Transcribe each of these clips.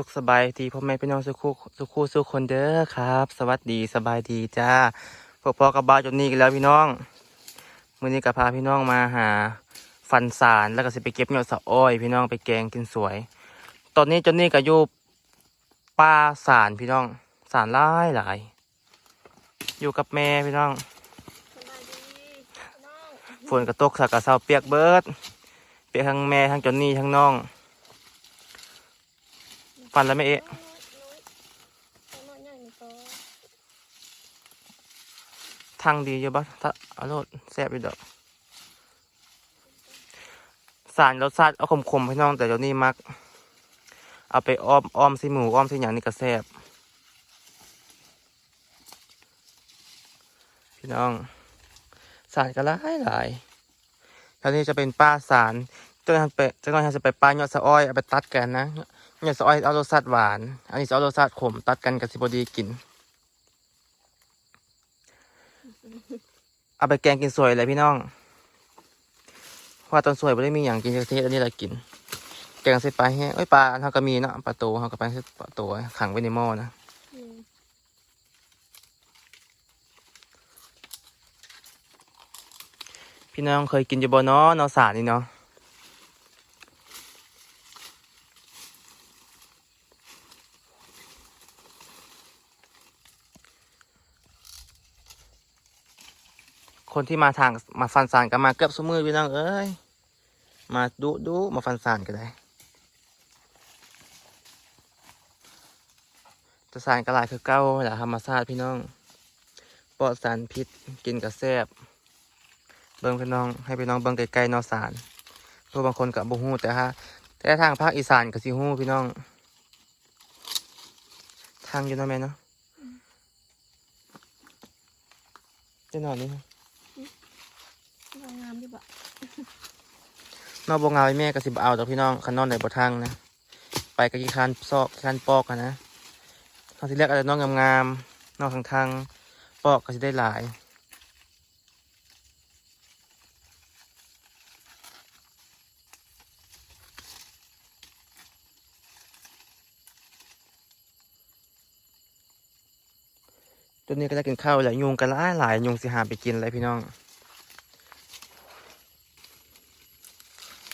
สุขสบายดีพ่อแม่พี่น้องสุขุสุขุสุขคนเด้อครับ สวัสดีสบายดีจ้าพวกพ่อกับบ้าวจนนี่กันแล้วพี่น้องมื้อนี้ก็พาพี่น้องมาหา ฟันสารแล้วก็สิไปเก็บยอดสะอ้อย พี่น้องไปแกงกินสวย ตอนนี้จนนี่ก็อยู่ป่าสารพี่น้องสารหลายหลายอยู่กับแม่พี่น้องสบายดีน้องฝนกระตกสักกระเซาเปียกเบิดเปียกทั้งแม่ทั้งจนนี่ทั้งน้อง ฟันแล้วไม่เอะทางดีอยู่ปะถ้าอาโลดแซ่บอยู่ดอกสารรสชาติเอาขมๆพี่น้องแต่เดี๋ยวนี้มัก เอาไปอ้อมอ้อมส่หมูอ้อมส่หยังนี่ก็แซ่บพี่น้องสารก็หลายหลายแถวนี้จะเป็นป้าสารจนทางไปจนทางจะไปป้ายอดสะอ้อยเอาไปตัดกันนะ ยอดสะอ้อยเอารสชาติหวาน อันนี้จะเอารสชาติขมตัดกันกับสิบดีกิน เอาไปแกงกินสวยเลยพี่น้องเพราะว่าตอนสวยไม่ได้มีอย่างกินจะเทศอันนี้แหละกิน แกงใส่ปลาแห้งเอ้ยปลาอันเขาก็มีเนาะปลาโตเขาก็ไปใส่ปลาโตขังไว้ในหม้อนะอืมพี่น้องเคยกินอยู่บ่เนาะเนาะสารนี่เนาะ คนที่มาทางมาฟันสารก็มาเกือบสมือพี่น้องเอ้ยมาดูดูมาฟันสารก็ได้จะสารกระลายคือเก้าแหละธรรมชาติพี่น้องปลอดสารพิษกินกับแซบเบิ่งพี่น้องให้พี่น้องเบิ่งไกลๆเนอสารเพราะบางคนกับบ่ฮู้แต่ฮะแต่ทางภาคอีสานก็สิฮู้พี่น้อง ทางอยู่เนาะแม่เนาะจะนอนนี่นะ สวยงามดีบ่นอกบ่งามไอ้แม่ก็สิบเอาดอกพี่น้องคันนอนในบ่ทางนะ ไปก็กี่คันซอกคันปอกกันนะเขาสิเรียกอะไรน้องงามๆนอกทางทางๆปอกก็สิได้หลายตัวนี้ก็จะกินข้าวแหละยุงกันหลายหลายยุงสิหาไปกินอะไรพี่น้อง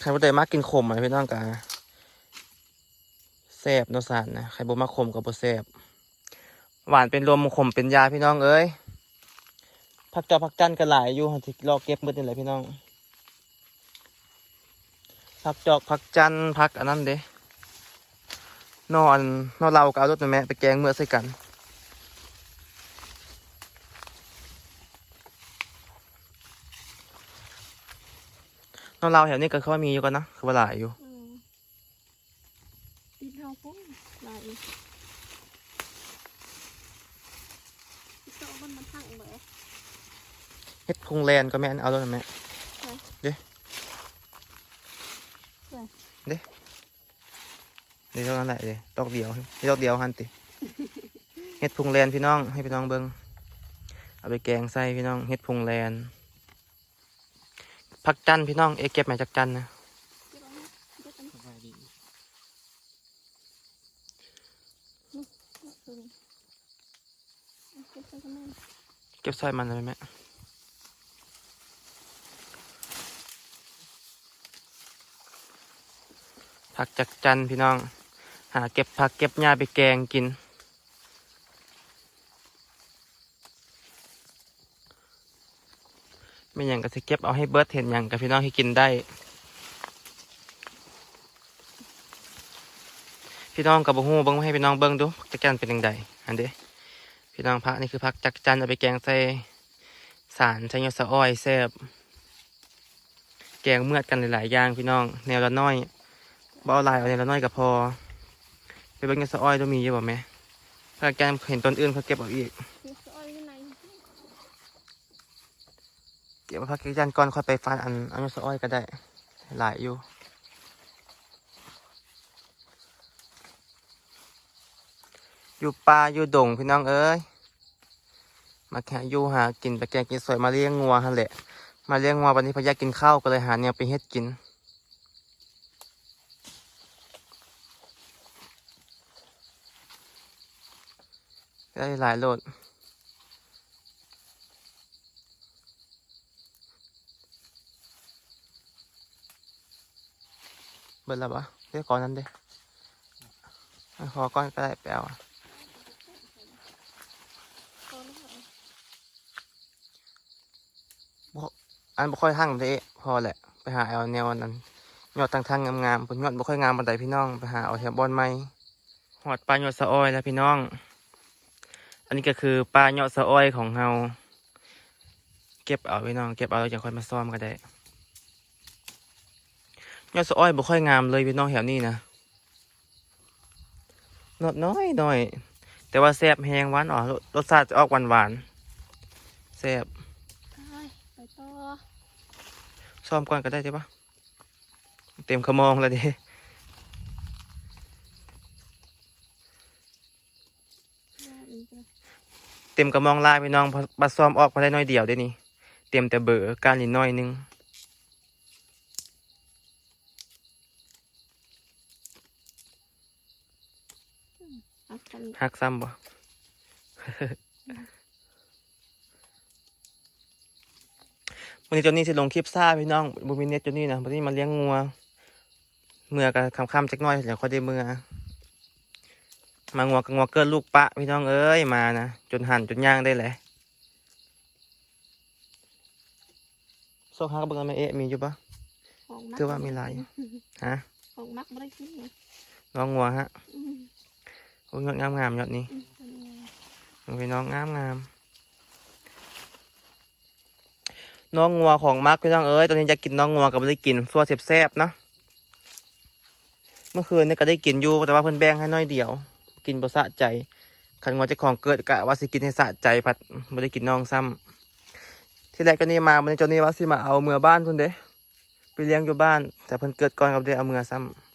ใครบ่ได้มากกินขมอะพี่น้องกะแซ่บเนอะสารนะใครบ่มาขมก็บ่แซ่บหวานเป็นลมขมเป็นยาพี่น้องเอ้ยผักจอผักจันก็หลายอยู่ที่รอเก็บหมดนี่แหละพี่น้องผักจอกผักจันผักอันนั้นเด้นอนนอนเราก็เอารถแม่ไปแกงเมื่อใส่กัน น้องเราแถวนี้ก็เขามีอยู่กันนะคือว่าหลายอยู่อืมดินเฮาพุ่งหลายอีกโตมันมันพังเหมือนเฮ็ดพุงแลนก็แม่นเอาแล้วนะแม่เด้เด้เดี๋ยวเท่านั้นแหละเด้ดอกเดียวให้ดอกเดียวหันติเฮ็ดพุงแลนพี่น้องให้พี่น้องเบิ่งเอาไปแกงใส่พี่น้องเฮ็ดพุงแลน ผักจันพี่น้องเอเก็บมาจากจันนะเก็บใส่กันแม่เก็บใส่มันเลยแม่ผักจากจันพี่น้อง หาเก็บผักเก็บหญ้าไปแกงกิน ไม่อย่างก็จะเก็บเอาให้เบิร์ดเห็นอย่างกับพี่น้องให้กินได้ พี่น้องกับบุหูเบิ้งมาให้พี่น้องเบิ้งดูผักจักนเป็นยังไงอันเด้พี่น้องพักนี่คือผักจักจันเอาไปแกงใส่สารใช้ยอสะอ้อยแซ่บแกงเมือดกันหลายๆอย่างพี่น้องแนวละน้อยบ่เอาลายเอาแนวละน้อยก็พอไปเบิ้งยอสะอ้อยต้องมีเยอะบ่แม่ผักจักจันเห็นต้นอื่นเขาเก็บเอาอีก เดี๋ยวจะเอาอยู่ไหน เดี๋ยวพักกิจจันก่อนค่อยไปฟันอันอันยศอ้อยก็ได้หลายอยู่อยู่ป่าอยู่ดงพี่น้องเอ้ยมาแค่อยู่หากินไปแกงกินสวยมาเลี้ยงงัวฮันแหละ มาเลี้ยงงัววันนี้พยากินข้าวก็เลยหาแนวไปเฮ็ดกินได้หลายโหลด เบิดแล้วปะเรียกก่อนนั้นเด้ขอก้อนก็ได้ไปเอาอันบ่ค่อยหั่งเด้พอแหละไปหาเอาแนวอันนั้นยอดทางทางงามๆผลยอดบ่ค่อยงามปานใดพี่น้องไปหาเอาแถวบอนไม้หอดปลายอดสะอ้อยแล้วพี่น้อง อันนี้ก็คือปลายอดสะอ้อยของเฮาเก็บเอาพี่น้อง เก็บเอาแล้วจะค่อยมาซ่อมก็ได้ ยอดสะอ้อยบ่ค่อยงามเลยพี่น้องแถวนี้นะนอดน้อยหน่อย แต่ว่าแซ่บแหงหวานอ๋อรสรสชาติจะออกหวานหวานๆแซ่บไปไปต่อซ่อมก่อนก็ได้ใช่ปะเต็มขมองแล้วดิแม่อีกเลยเต็มกระมองลายพี่น้องพอบัดซ่อมออกมาได้น้อยเดียวเด้นี่เต็มแต่เบอร์การนิดน้อยหนึง อักกัน หักซ้ำบ่วันนี้เจนนี่สิลงคลิปซ่าพี่น้องบุมิเน็ตเจนนี่นะวันนี้มาเลี้ยงงัว เมื่อกันคำๆจักหน้อยเดี๋ยวค่อยได้เมื่อมางัวกับงัวเกิดลูกปะพี่น้องเอ้ยมานะจนหั่นจนย่างได้แหละโซฮักเบิ่งเอาไหมเอ๊ะมีอยู่ปะของมักคือว่ามีหลายฮะของมักไม่ได้กินเลยน้องงัวฮะอืมโอ้ ยยอดงามงามยอดนี้อืมเป็นไงน้องพี่น้องงามงามน้องงัวของมักพี่น้องเอ้ยตอนนี้จะกินน้องงัวกับไม่ได้กินซัวแซ่บๆเนาะเมื่อคืนนี่ก็ได้กินอยู่แต่ว่าเพิ่อนแบ่งให้น้อยเดียว กินบ่สะใจขันงัวเจะของเกิดกะว่าสิกินให้สะใจพัดไม่ได้กินน้องซ้ำที่แรกก็นี่มามันจนนี้ว่าสิมาเอาเมือบ้านเพิ่นเด้ไปเลี้ยงอยู่บ้าน แต่เพิ่นเกิดก่อนกับได้เอาเมือซ้ำ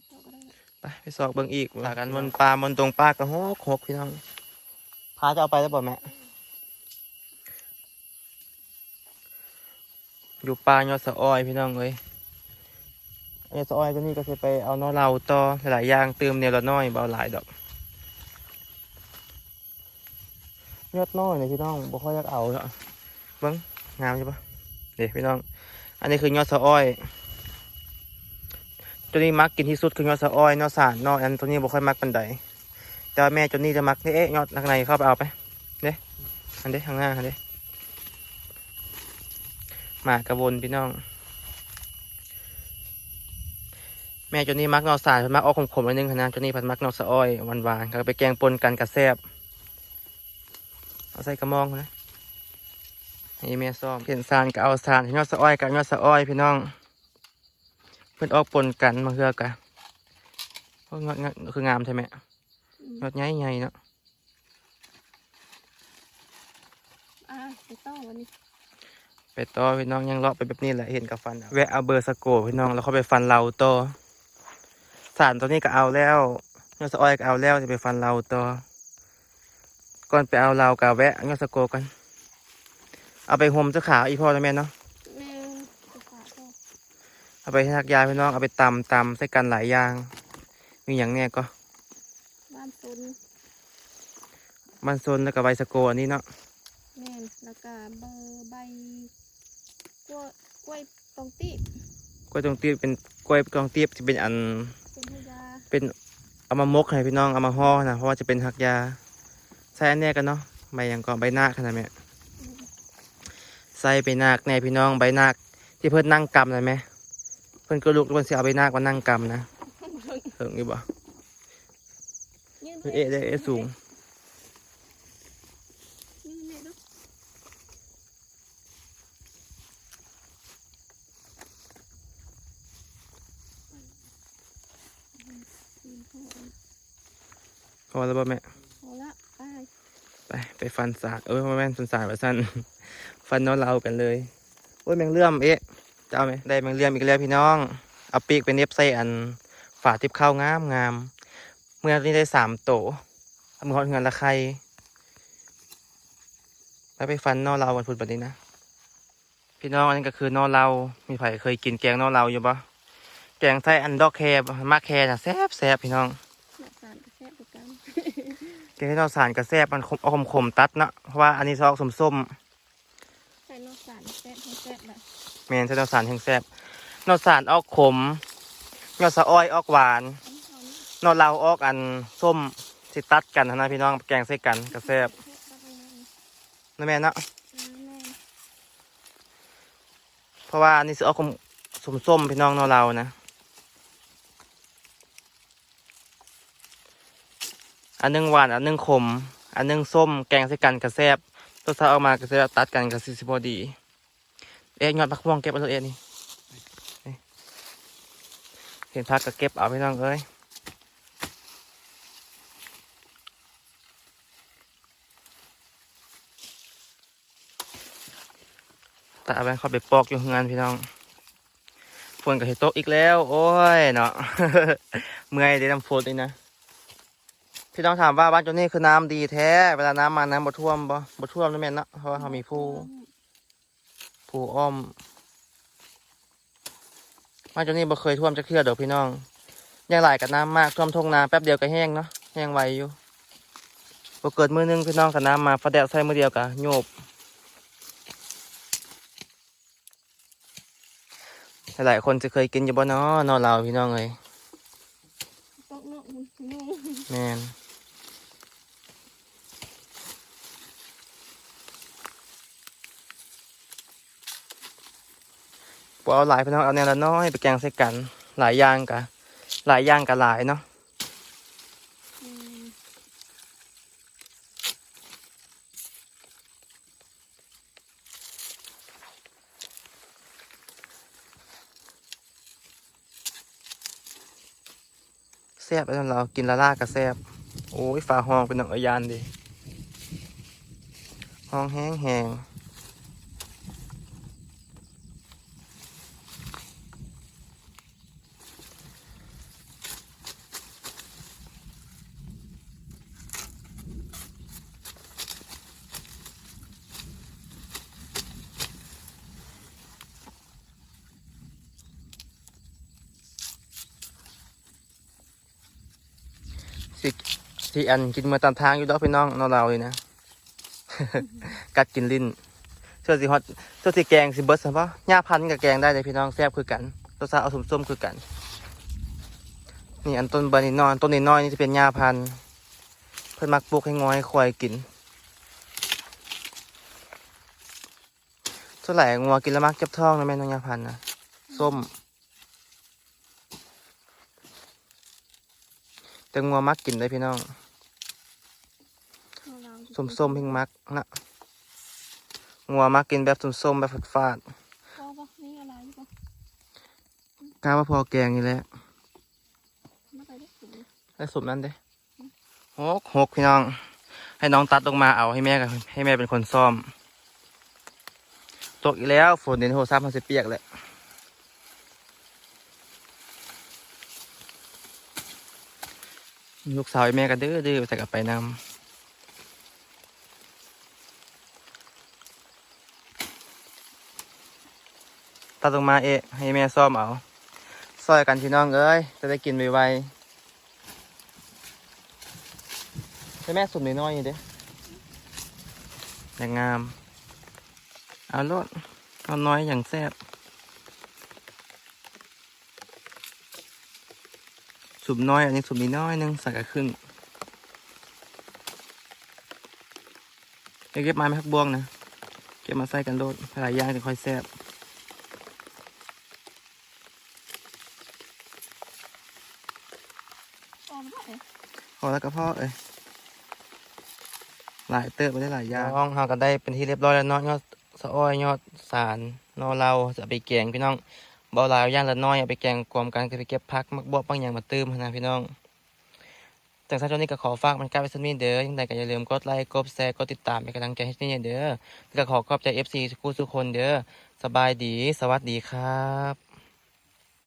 เอาต่อก็ ได้ไปไปสอกเบิ่งอีกว่ากันมนปลามนตรงปลากระหกหกพี่น้องพาจะเอาไปแล้วบ่แม่อยู่ปลายอดสะออยพี่น้องเอ้ยยอดสะออยตัวนี้ก็จะไปเอาน้อเราต่อหลายอย่างเติมเนี่ยละน้อยเบเอาหลายดอกยอดน้อยเลยพี่น้องบ่ค่อยอยากเอาเนาะเบิ่งงามใช่ปะเด็กพี่น้อง อันนี้คือยอดสะออย ตัวนี้มักกินที่สุดคือยอดสะอ้อยนอสารนออันตัวนี้บ่ค่อยมักปันใดแต่ว่าแม่ตัวนี้จะมักเอ๊ะยอดข้างในเข้าไปเอาไปเด้อันเด้ข้างหน้าอันเด้หมากระวนพี่น้อง แม่ตัวนี้มักนอสารพิ่นมักออกขมๆอันนึงค่ะนะตัวนี้พันมักนอสะอ้อยหวานๆก็ไปแกงปนกันกระแซบเอาใส่กระมองนะให้แม่ซ้อมเห็นสารก็เอาสารยอดสะอ้อยกับยอดสะอ้อยพี่น้อง เพื่อนออกปนกันมาเฮือกะเพราะงดงดคืองามใช่ไหมอืมยอดใหญ่ใหญ่ๆเนาะอ่าไปต่อวันนี้ไปต่อพี่น้องยังเลาะไปแบบนี้แหละเห็นกับฟันอะแวะเอาเบอร์สโกพี่น้องแล้วเขาไปฟันเราต่อสารตัวนี้ก็เอาแล้วยอดสะออยก็เอาแล้วจะไปฟันเราต่อก่อนไปเอาเรากับแวะยอดสโกกันเอาไปห่มเจ้าขาวอีพ่อแล้วแม่เนาะ แม่ไปฝากต่อ เอาไปทักยาพี่น้องเอาไปตำตำใส่กันหลายอย่าง มีอย่างเนี้ยก็ บ้านตุนมันซนแล้วก็ใบสโกอันนี้เนาะแม่นแล้วก็เบอร์ใบกล้วยกล้วยตองตีบกล้วยตรงตีบเป็นกล้วยกองตีบจะเป็นอันเป็นพยาเป็นเอามามกให้พี่น้องเอามาห่อนะเพราะว่าจะเป็นหักยาใส่อันเนี้ยกันเนาะใบหยังก่อนใบนาคขนาดแม่ใส่ใบนาคแน่พี่น้องใบนาคที่เพิ่นนั่งกำนะแม่ เพิ่นก็ลุกเพิ่นสิเอาใบนาคมานั่งกำนะเถิงอยู่บ่ยืนเพิ่นเอะได้เอะสูงยืนเลยดูยืนพอพอแล้วบ่แม่พอละไป ไปไปฟันสารเอ้ยบ่แม่นฟันสารว่าซั่นฟันเน้อเรากันเลย โอ้ยแมงเลื่อมเอ๊ะ จะเอาไหมได้แมงเลื่อมอีกแล้วพี่น้อง เอาปีกเป็นเน็บใส่อันฝาทิพเข้างามงามเมื่อนี้ได้สามโตเอามือหอดเงินละใครไปไปฟันนอเราวันพุธแบบนี้นะ พี่น้องอันนี้ก็คือนอเรา มีไผเคยกินแกงนอเราอยู่ปะแกงไส้อันดอกแคร์มากแคร์นะแซ่บแซ่บพี่น้องหลักการก็แซ่บเหมือนกันงให้เราสารกระแซบมันคมเอาคมคมๆตัดเนาะเพราะว่าอันนี้ซอกส้มใส่นอกสารแซ่บให้แซ่บแบบๆ แมนใช้เราสารแห้งแซบนอสารออกขมยอสะอ้อยออกหวานนาอเราออกอันส้มสิตัดกันนะพี่น้องแกงใส่กันกระแซบเฮ็ดบักอันะแม่เนาะเพราะว่านนี้สิออกขมส้มๆพี่น้องนอเรานะ อันนึงหวานอันนึงขม อันนึงส้มแกงใส่กันกระแซบตัวซาออกมากระแซบตัดกันกระซิสิบดี เอ๊ะยอดพักพวงเก็บเอาตัวเองนี่เห็นพักก็เก็บเอาพี่น้องเอ้ยตาแบงเขาไปปอกอยู่งานพี่น้องฝนกับเฮโตกอีกแล้ว โอ้ยเนาะเมื่อยเดี๋ยวน้ำฝนเลยนะพี่น้องถามว่าบ้านจนนี่คือน้ำดีแท้ เวลาน้ำมาน้ำบ่ท่วมบ่บ่ท่วมนะแม่นเนาะเพราะว่าเขามีผู้ ผู้อ้อม มาจนนี้บ่เคยท่วมจะเคลือดอกพี่น้องยังไหลกับน้ำมากท่วมทงนาแป๊บเดียวก็แห้งเนาะแห้งไวอยู่บ่เกิดมือนึงพี่น้องกับน้ำมาฟาแดดใส่มือเดียวกะโยบหลายๆคนจะเคยกินอยู่บ่เนาะเนอเราพี่น้องเอ้ยตกเนาะมึงงงแมน บ่เอาหลายพี่น้องเอาแนวละน้อยไปแกงใส่กัน หลายอย่างกะหลายอย่างกะหลายเนาะแซ่บไปทำเรากินละล่ากะแซ่บโอ้ยฝาห้องเป็นหนังอายานดิห้องแห้งแหงสิ สิอันกินมาตามทางอยู่ดอกพี่น้องนอนเราเลยนะ กัดกินลิ้นเชื่อสิฮอตเชื่อสิแกงสิเบิร์ดสิเพราะหญ้าพันกับแกงได้เลยพี่น้องแซ่บคือกันตัวซาเอาส้มๆคือกัน นี่อันต้นบานินอนต้นนี้น้อยนี่จะเป็นหญ้าพันเพิ่นมักปลูกให้งอยควายกินเท่าไหร่งัวกินแล้วมักเจ็บท้องนะแม่น้องหญ้าพันนะส้ม แต่งัวมักกินได้พี่น้อง เอาเราส้มๆเพิ่งมักนะงัวมักกินแบบส้มๆแบบฝาดพอปะนี่อะไรปะๆกล้าว่าพอแกงนี่แหละไม่ไปได้สูงได้สมนั้นเด้หกหกพี่น้อง ให้น้องตัดลงมาเอาให้แม่กับให้แม่เป็นคนซ่อม ตกอีกแล้วฝนเด่นโทรศัพท์มันจะเปียกแหละลูกสาวไอ้แม่ก็ดื้อดื้อใส่กลับไปนำ ตัดลงมาเอะให้แม่ซ่อมเอาซอยกันพี่น้องเอ้ยจะได้กินไวๆให้แม่สุ่มน้อยๆนี่เด้อย่างงาม เอาโลดเอาน้อยอย่างแซ่บสุ่มน้อยอันนี้สุ่มนิดน้อยหนึงส่กขึ้นเก็บไม้ไหมครับบวงนะ เก็บมาใส่กันโลดหลายอย่างจะค่อยแซ่บ พอไม่ได้พอแล้วก็พ่อเอ้ยหลายเติบไปได้หลายอย่างห้องเราก็ได้เป็นที่เรียบร้อยแล้วเนาะยอดสะอ้อยยอดสารนอเราจะเอาไปแกงพี่น้องเบาหลายเอาย่างละน้อยเอาไปแกงกลมกันก็ไปเก็บพักมักบวบบางอย่างมาตื้มหั้นนะพี่น้องจากท่านนี้ก็ขอฝากมันกลายเป็นสมีเด้อยังไงก็อย่าลืมกดไลค์กดแชร์กดติดตามเป็นกำลังใจให้ที่นี่เด้อแล้วก็ขอขอบใจ FC ทุกคนทุกคนเด้อสบายดี สวัสดีครับ